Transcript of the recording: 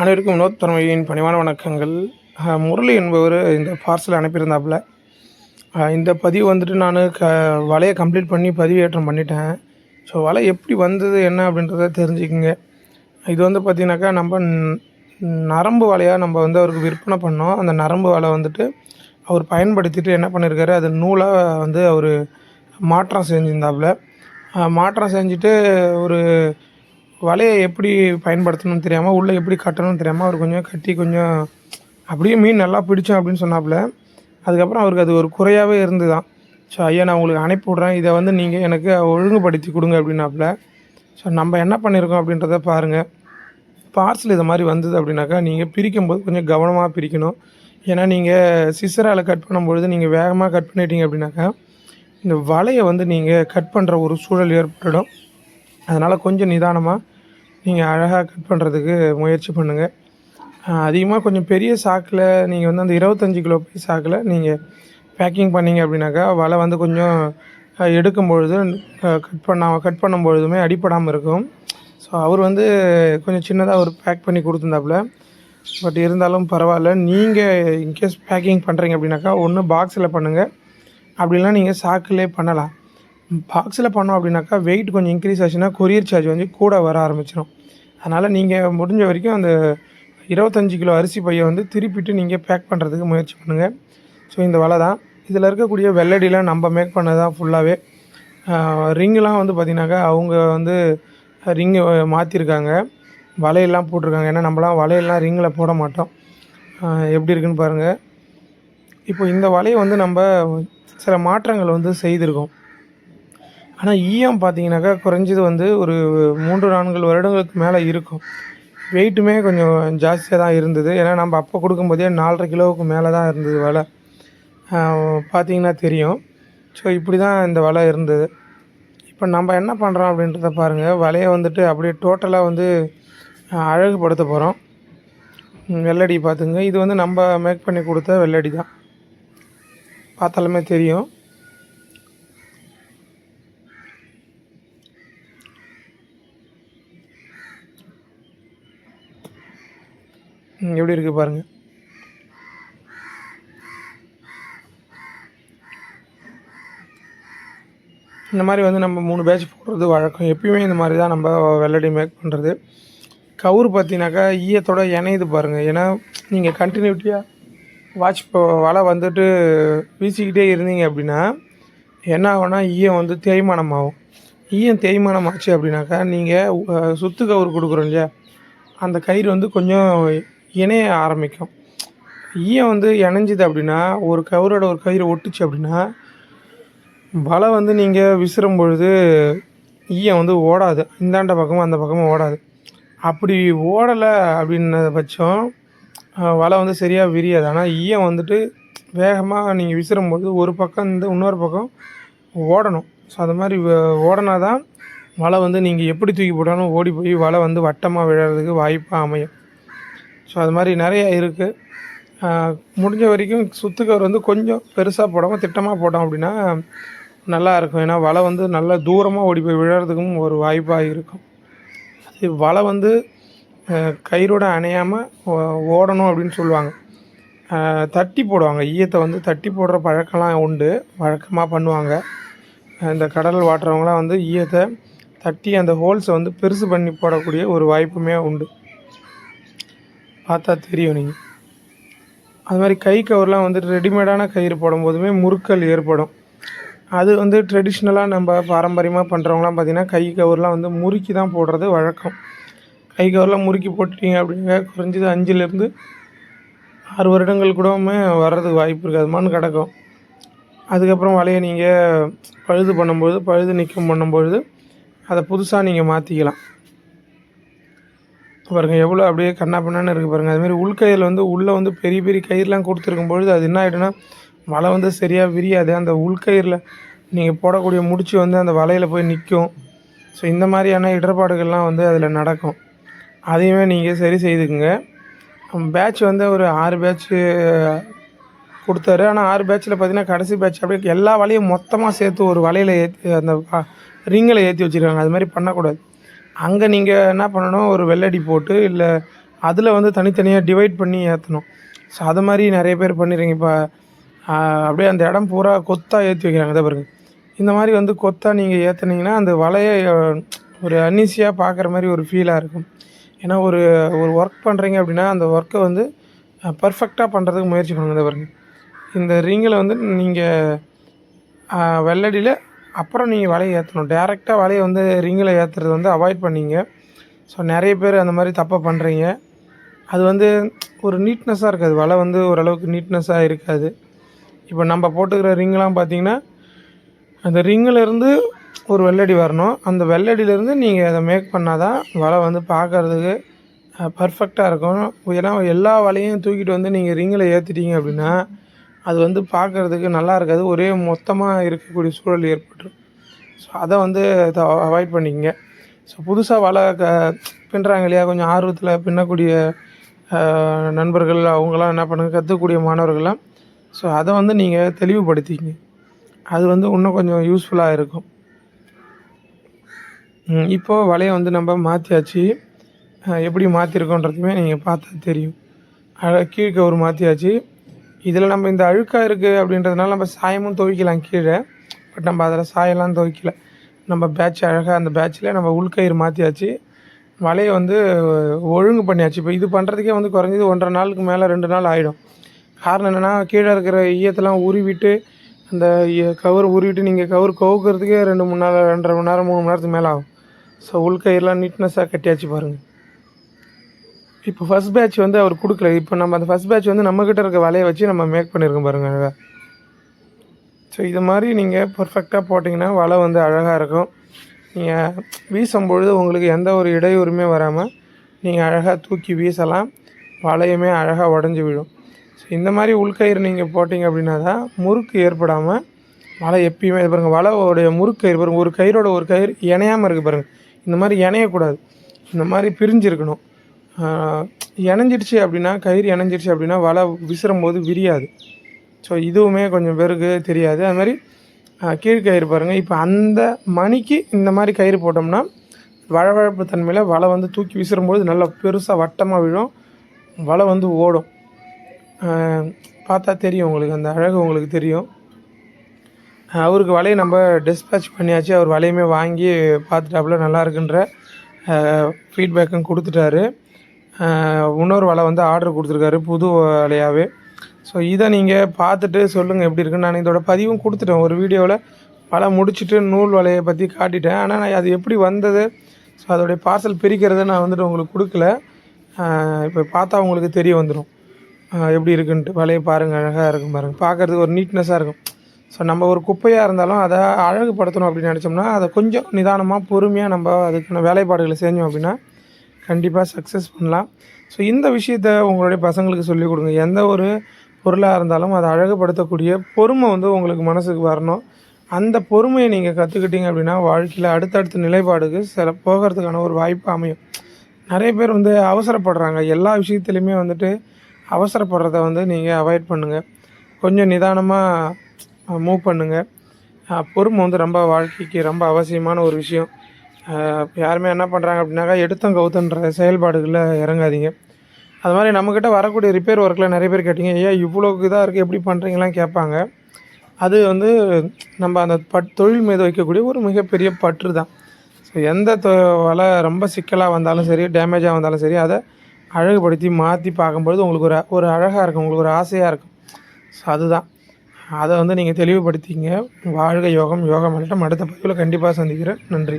அனைவருக்கும் வினோத் தன்மையின் பணிவான வணக்கங்கள். முரளி என்பவர் இந்த பார்சல் அனுப்பியிருந்தாப்புல. இந்த பதிவு வந்துட்டு நான் க வலையை கம்ப்ளீட் பண்ணி பதிவேற்றம் பண்ணிட்டேன். ஸோ வலை எப்படி வந்தது என்ன அப்படின்றத தெரிஞ்சுக்குங்க. இது வந்து பார்த்திங்கனாக்கா நம்ம நரம்பு வலையாக நம்ம வந்து அவருக்கு விற்பனை பண்ணோம். அந்த நரம்பு வலை வந்துட்டு அவர் பயன்படுத்திட்டு என்ன பண்ணியிருக்காரு அது நூலாக வந்து அவர் மாற்றம் செஞ்சிருந்தாப்புல. மாற்றம் செஞ்சுட்டு ஒரு வலையை எப்படி பயன்படுத்தணும்னு தெரியாமல் உள்ளே எப்படி கட்டணும்னு தெரியாமல் அவர் கொஞ்சம் கட்டி கொஞ்சம் அப்படியே மீன் நல்லா பிடிச்சோம் அப்படின்னு சொன்னாப்புல. அதுக்கப்புறம் அவருக்கு அது ஒரு குறையாகவே இருந்து தான் ஸோ ஐயா நான் உங்களுக்கு அனுப்பி விட்றேன். இதை வந்து நீங்கள் எனக்கு ஒழுங்குபடுத்தி கொடுங்க அப்படின்னாப்புல. ஸோ நம்ம என்ன பண்ணியிருக்கோம் அப்படின்றத பாருங்கள் பார்சல் இது மாதிரி வந்தது அப்படின்னாக்கா நீங்கள் பிரிக்கும்போது கொஞ்சம் கவனமாக பிரிக்கணும். ஏன்னா நீங்கள் சிசரால் கட் பண்ணும்பொழுது நீங்கள் வேகமாக கட் பண்ணிட்டீங்க அப்படின்னாக்கா இந்த வலையை வந்து நீங்கள் கட் பண்ணுற ஒரு சூழல் ஏற்பட்டுடும். அதனால் கொஞ்சம் நிதானமாக நீங்கள் அழகாக கட் பண்ணுறதுக்கு முயற்சி பண்ணுங்கள் அதிகமாக கொஞ்சம் பெரிய சாக்கில் நீங்கள் வந்து அந்த இருபத்தஞ்சி கிலோ பை சாக்கில் நீங்கள் பேக்கிங் பண்ணிங்க அப்படின்னாக்கா வலை வந்து கொஞ்சம் எடுக்கும் பொழுது கட் பண்ண கட் பண்ணும் பொழுதுமே அடிப்படாமல் இருக்கும். ஸோ அவர் வந்து கொஞ்சம் சின்னதாக ஒரு பேக் பண்ணி கொடுத்துருந்தாப்புல. பட் இருந்தாலும் பரவாயில்ல. நீங்கள் இன்கேஸ் பேக்கிங் பண்ணுறீங்க அப்படின்னாக்கா ஒன்று பாக்ஸில் பண்ணுங்கள் அப்படின்னா நீங்கள் சாக்கிலே பண்ணலாம். பாக்ஸில் பண்ணோம் அப்படின்னாக்கா வெயிட் கொஞ்சம் இன்க்ரீஸ் ஆச்சுன்னா கொரியர் சார்ஜ் வந்து கூட வர ஆரம்பிச்சிடும் அதனால் நீங்கள் முடிஞ்ச வரைக்கும் அந்த இருபத்தஞ்சி கிலோ அரிசி பையை வந்து திருப்பிட்டு நீங்கள் பேக் பண்ணுறதுக்கு முயற்சி பண்ணுங்கள் ஸோ இந்த வலை தான். இதில் இருக்கக்கூடிய வெள்ளடிலாம் நம்ம மேக் பண்ணது தான் ஃபுல்லாகவே ரிங்கெலாம் வந்து பார்த்திங்கனாக்கா அவங்க வந்து ரிங்கு மாற்றிருக்காங்க வலையெல்லாம் போட்டிருக்காங்க. ஏன்னா நம்மலாம் வலையெல்லாம் ரிங்கில் போட மாட்டோம். எப்படி இருக்குன்னு பாருங்கள் இப்போ இந்த வலையை வந்து நம்ம சில மாற்றங்கள் வந்து செய்திருக்கோம். ஆனால் ஈயம் பார்த்தீங்கன்னாக்கா குறைஞ்சது வந்து ஒரு மூன்று நான்கு வருடங்களுக்கு மேலே இருக்கும். வெயிட்டுமே கொஞ்சம் ஜாஸ்தியாக தான் இருந்தது. ஏன்னா நம்ம அப்போ கொடுக்கும்போதே நாலரை கிலோவுக்கு மேலே தான் இருந்தது வலை. பார்த்தீங்கன்னா தெரியும். ஸோ இப்படி தான் இந்த வலை இருந்தது. இப்போ நம்ம என்ன பண்ணுறோம் அப்படின்றத பாருங்கள் வலையை வந்துட்டு அப்படியே டோட்டலாக வந்து அழகுபடுத்த போகிறோம் வெள்ளடி பார்த்துங்க இது வந்து நம்ம மேக் பண்ணி கொடுத்த வெள்ளடி தான். பார்த்தாலுமே தெரியும். எப்படி இருக்குது பாருங்கள் இந்த மாதிரி வந்து நம்ம மூணு பேட்ச் போடுறது வழக்கம். எப்பயுமே இந்த மாதிரி தான் நம்ம வெள்ளடி மேக் பண்ணுறது கவுர் பார்த்தீங்கன்னாக்கா ஈயத்தோட இணையுது பாருங்கள் ஏன்னா நீங்கள் கண்டினியூட்டியாக வாட்ச் வலை வந்துட்டு வீசிக்கிட்டே இருந்தீங்க அப்படின்னா என்ன ஆகும்னா ஈயம் வந்து தேய்மானம் ஆகும் ஈயம் தேய்மானம் ஆச்சு அப்படின்னாக்கா நீங்கள் சுத்து கவுர் கொடுக்குறோம் இல்லையா? அந்த கயிறு வந்து கொஞ்சம் இணைய ஆரம்பிக்கும். ஈயம் வந்து இணைஞ்சிது அப்படின்னா ஒரு கயிறோட ஒரு கயிறு ஒட்டுச்சு அப்படின்னா வலை வந்து நீங்கள் விசிறும் பொழுது ஈயம் வந்து ஓடாது. இந்தாண்ட பக்கமும் அந்த பக்கமும் ஓடாது. அப்படி ஓடலை அப்படின்ன பட்சம் வலை வந்து சரியாக விரியாது. ஆனால் ஈயம் வந்துட்டு வேகமாக நீங்கள் விசிறும்போது ஒரு பக்கம் இந்த இன்னொரு பக்கம் ஓடணும். ஸோ அது மாதிரி ஓடனா ஓடினா தான் வலை வந்து நீங்கள் எப்படி தூக்கி போட்டாலும் ஓடி போய் வலை வந்து வட்டமாக விழறதுக்கு வாய்ப்பாக அமையும். ஸோ அது மாதிரி நிறைய இருக்குது முடிஞ்ச வரைக்கும் சுத்துக்கவர் வந்து கொஞ்சம் பெருசாக போடாமல் திட்டமாக போட்டோம் அப்படின்னா நல்லா இருக்கும். ஏன்னா வலை வந்து நல்லா தூரமாக ஓடி போய் விழறதுக்கும் ஒரு வாய்ப்பாக இருக்கும். அது வலை வந்து கயிறோட அணையாமல் ஓடணும் அப்படின்னு சொல்லுவாங்க. தட்டி போடுவாங்க. ஈயத்தை வந்து தட்டி போடுற பழக்கம்லாம் உண்டு. வழக்கமாக பண்ணுவாங்க. இந்த கடல் வாட்டுறவங்களாம் வந்து ஈயத்தை தட்டி அந்த ஹோல்ஸை வந்து பெருசு பண்ணி போடக்கூடிய ஒரு வாய்ப்புமே உண்டு. பார்த்தா தெரியும் நீங்கள் அது மாதிரி கை கவர்லாம் வந்துட்டு ரெடிமேடான கயிறு போடும்போதுமே முறுக்கல் ஏற்படும். அது வந்து ட்ரெடிஷ்னலாக நம்ம பாரம்பரியமாக பண்ணுறவங்களாம் பார்த்திங்கன்னா கை கவர்லாம் வந்து முறுக்கி தான் போடுறது வழக்கம். கை கவர்லாம் முறுக்கி போட்டுட்டீங்க அப்படிங்க குறைஞ்சது அஞ்சுலேருந்து ஆறு வருடங்கள் கூடவுமே வர்றதுக்கு வாய்ப்பு இருக்காதுமான்னு கிடக்கும். அதுக்கப்புறம் வலையை நீங்கள் பழுது பண்ணும்பொழுது பழுது நிற்கும் பண்ணும்பொழுது அதை புதுசாக நீங்கள் மாற்றிக்கலாம் பாருங்கள் எவ்வளோ அப்படியே கண்ணா பண்ணான்னு இருக்குது பாருங்கள் அதுமாரி உள்கயிறில் வந்து உள்ளே வந்து பெரிய பெரிய கயிறுலாம் கொடுத்துருக்கும் பொழுது அது என்ன ஆகிடுன்னா வலை வந்து சரியாக விரியாது. அந்த உள்கயிறில் நீங்கள் போடக்கூடிய முடிச்சு வந்து அந்த வலையில் போய் நிற்கும் ஸோ இந்த மாதிரியான இடர்பாடுகள்லாம் வந்து அதில் நடக்கும். அதையுமே நீங்கள் சரி செய்துக்குங்க. பேட்ச் வந்து ஒரு ஆறு பேட்ச்சு கொடுத்தாரு. ஆனால் ஆறு பேட்சில் பார்த்தீங்கன்னா கடைசி பேட்ச் அப்படியே எல்லா வலையும் மொத்தமாக சேர்த்து ஒரு வலையில் ஏற்றி அந்த ரிங்கில் ஏற்றி வச்சுருக்காங்க. அது மாதிரி பண்ணக்கூடாது. அங்கே நீங்கள் என்ன பண்ணணும்? ஒரு வெள்ளடி போட்டு இல்லை அதில் வந்து தனித்தனியாக டிவைட் பண்ணி ஏற்றணும் ஸோ அது மாதிரி நிறைய பேர் பண்ணிடுறீங்க இப்போ அப்படியே அந்த இடம் பூரா கொத்தாக ஏற்றி வைக்கிறாங்க. இதை பாருங்கள் இந்த மாதிரி வந்து கொத்தாக நீங்கள் ஏற்றுனீங்கன்னா அந்த வலையை ஒரு அன்னீசியாக பார்க்குற மாதிரி ஒரு ஃபீலாக இருக்கும். ஏன்னா ஒரு ஒரு ஒர்க் பண்ணுறீங்க அப்படின்னா அந்த ஒர்க்கை வந்து பர்ஃபெக்டாக பண்ணுறதுக்கு முயற்சி பண்ணுங்க. இதை இந்த ரிங்கில் வந்து நீங்கள் வெள்ளடியில் அப்புறம் நீங்கள் வலையை ஏற்றணும் டேரெக்டாக வலையை வந்து ரிங்கில் ஏற்றுறது வந்து அவாய்ட் பண்ணிங்க. ஸோ நிறைய பேர் அந்த மாதிரி தப்பாக பண்ணுறீங்க அது வந்து ஒரு நீட்னஸாக இருக்காது. வலை வந்து ஓரளவுக்கு நீட்னஸாக இருக்காது. இப்போ நம்ம போட்டுக்கிற ரிங்லாம் பார்த்தீங்கன்னா அந்த ரிங்கில் இருந்து ஒரு வெள்ளடி வரணும். அந்த வெள்ளடியிலேருந்து நீங்கள் அதை மேக் பண்ணால் தான் வலை வந்து பார்க்கறதுக்கு பர்ஃபெக்டாக இருக்கும். ஏன்னா எல்லா வலையும் தூக்கிட்டு வந்து நீங்கள் ரிங்கில் ஏற்றிட்டீங்க அப்படின்னா அது வந்து பார்க்கறதுக்கு நல்லா இருக்காது. ஒரே மொத்தமாக இருக்கக்கூடிய சூழல் ஏற்பட்டுரும். ஸோ அதை வந்து அவாய்ட் பண்ணிக்கங்க. ஸோ புதுசாக வலை க பின்னுறாங்க இல்லையா? கொஞ்சம் ஆர்வத்தில் பின்னக்கூடிய நண்பர்கள் அவங்களாம் என்ன பண்ணுங்க? கற்றுக்கக்கூடிய மாணவர்கள்லாம். ஸோ அதை வந்து நீங்கள் தெளிவுபடுத்திக்கங்க. அது வந்து இன்னும் கொஞ்சம் யூஸ்ஃபுல்லாக இருக்கும். இப்போது வலையை வந்து நம்ம மாற்றியாச்சு எப்படி மாற்றிருக்கோன்றதுமே நீங்கள் பார்த்தா தெரியும். அழ கீழ்கவர் மாற்றியாச்சு இதில் நம்ம இந்த அழுக்காக இருக்குது அப்படின்றதுனால நம்ம சாயமும் துவைக்கலாம் கீழே. பட் நம்ம அதில் சாயம்லாம் துவைக்கல. நம்ம பேட்ச் அழகாக அந்த பேட்சில் நம்ம உள்கயிறு மாற்றியாச்சு வலையை வந்து ஒழுங்கு பண்ணியாச்சு. இப்போ இது பண்ணுறதுக்கே வந்து குறைஞ்சது ஒன்றரை நாளுக்கு மேலே ரெண்டு நாள் ஆகிடும் காரணம் என்னென்னா கீழே இருக்கிற ஈயத்தெல்லாம் உருவிட்டு அந்த கவர் உருவிட்டு நீங்கள் கவர் கவுக்கிறதுக்கே ரெண்டு மூணு நாள் ரெண்டரை மணி நேரம் மூணு மணி நேரத்துக்கு மேலே ஆகும். ஸோ உள்கயிறெலாம் நீட்னஸாக கட்டியாச்சு பாருங்கள் இப்போ ஃபஸ்ட் பேட்ச் வந்து அவர் கொடுக்கல. இப்போ நம்ம அந்த ஃபஸ்ட் பேட்ச் வந்து நம்மக்கிட்ட இருக்க வலையை வச்சு நம்ம மேக் பண்ணியிருக்கோம் பாருங்கள் அழகாக ஸோ இது மாதிரி நீங்கள் பர்ஃபெக்டாக போட்டிங்கன்னா வலை வந்து அழகாக இருக்கும். நீங்கள் வீசும்பொழுது உங்களுக்கு எந்த ஒரு இடையூறுமே வராமல் நீங்கள் அழகாக தூக்கி வீசலாம். வலையுமே அழகாக உடஞ்சி விடும் ஸோ இந்த மாதிரி உள்கயிறு நீங்கள் போட்டிங்க அப்படின்னா தான் முறுக்கு ஏற்படாமல் வலை எப்பயுமே இது பாருங்கள் வலையோடைய முறுக்கயிறு பாருங்கள் ஒரு கயிறோட ஒரு கயிறு இணையாமல் இருக்குது பாருங்கள் இந்த மாதிரி இணையக்கூடாது. இந்த மாதிரி பிரிஞ்சு இருக்கணும் இணைஞ்சிடுச்சு அப்படின்னா கயிறு இணைஞ்சிடுச்சு அப்படின்னா வலை விசிறும் போது விரியாது. ஸோ இதுவுமே கொஞ்சம் பேருக்கு தெரியாது. அது மாதிரி கீழ்கயிறு பாருங்கள் இப்போ அந்த மணிக்கு இந்த மாதிரி கயிறு போட்டோம்னா வழவழப்பு தன்மையில் வலை வந்து தூக்கி விசிறும்போது நல்லா பெருசாக வட்டமாக விழும். வலை வந்து ஓடும். பார்த்தா தெரியும் உங்களுக்கு. அந்த அழகு உங்களுக்கு தெரியும். அவருக்கு வலையை நம்ம டிஸ்பேச் பண்ணியாச்சு. அவர் வலையுமே வாங்கி பார்த்துட்டாப்புல நல்லா இருக்குன்ற ஃபீட்பேக்கும் கொடுத்துட்டாரு. இன்னொரு வலை வந்து ஆர்டர் கொடுத்துருக்காரு புது வலையாகவே ஸோ இதை நீங்கள் பார்த்துட்டு சொல்லுங்கள் எப்படி இருக்குன்னு. நான் இதோட பதிவும் கொடுத்துட்டேன். ஒரு வீடியோவில் வலை முடிச்சுட்டு நூல் வலையை பற்றி காட்டிட்டேன். ஆனால் நான் அது எப்படி வந்தது? ஸோ அதோடைய பார்சல் பிரிக்கிறத நான் வந்துட்டு உங்களுக்கு கொடுக்கல. இப்போ பார்த்தா உங்களுக்கு தெரிய வந்துடும் எப்படி இருக்குன்ட்டு. வலையை பாருங்கள் அழகாக இருக்கும் பாருங்கள் பார்க்குறதுக்கு ஒரு நீட்னஸாக இருக்கும். ஸோ நம்ம ஒரு குப்பையாக இருந்தாலும் அதை அழகுபடுத்தணும் அப்படின்னு நினச்சோம்னா அதை கொஞ்சம் நிதானமாக பொறுமையாக நம்ம அதுக்கான வேலைப்பாடுகளை செஞ்சோம் அப்படின்னா கண்டிப்பாக சக்ஸஸ் பண்ணலாம். ஸோ இந்த விஷயத்த உங்களுடைய பசங்களுக்கு சொல்லிக் கொடுங்க. எந்த ஒரு பொருளாக இருந்தாலும் அதை அழகுபடுத்தக்கூடிய பொறுமை வந்து உங்களுக்கு மனசுக்கு வரணும். அந்த பொறுமையை நீங்கள் கற்றுக்கிட்டீங்க அப்படின்னா வாழ்க்கையில் அடுத்தடுத்த நிலைப்பாடுக்கு சில போகிறதுக்கான ஒரு வாய்ப்பு அமையும். நிறைய பேர் வந்து அவசரப்படுறாங்க. எல்லா விஷயத்துலையுமே வந்துட்டு அவசரப்படுறத வந்து நீங்கள் அவாய்ட் பண்ணுங்கள் கொஞ்சம் நிதானமாக மூவ் பண்ணுங்கள் பொறுமை வந்து ரொம்ப வாழ்க்கைக்கு ரொம்ப அவசியமான ஒரு விஷயம். யாருமே என்ன பண்ணுறாங்க அப்படின்னாக்கா எடுத்தம் கவுத்துன்ற செயல்பாடுகளில் இறங்காதீங்க. அது மாதிரி நம்மக்கிட்ட வரக்கூடிய ரிப்பேர் ஒர்க்கில் நிறைய பேர் கேட்டிங்க ஏன் இவ்வளோக்கு இதாக இருக்குது எப்படி பண்ணுறீங்களாம் கேட்பாங்க. அது வந்து நம்ம அந்த பட் தொழில் மீது வைக்கக்கூடிய ஒரு மிகப்பெரிய பற்று தான். ஸோ எந்த தொ வலை ரொம்ப சிக்கலாக வந்தாலும் சரி டேமேஜாக வந்தாலும் சரி அதை அழகுபடுத்தி மாற்றி பார்க்கும்பொழுது உங்களுக்கு ஒரு ஒரு அழகாக இருக்கும் உங்களுக்கு ஒரு ஆசையாக இருக்கும். ஸோ அதுதான். அதை வந்து நீங்கள் தெளிவுபடுத்திங்க வாழ்க யோகம் யோகம் மட்டும் அடுத்த பதிவில் கண்டிப்பாக சந்திக்கிறேன். நன்றி.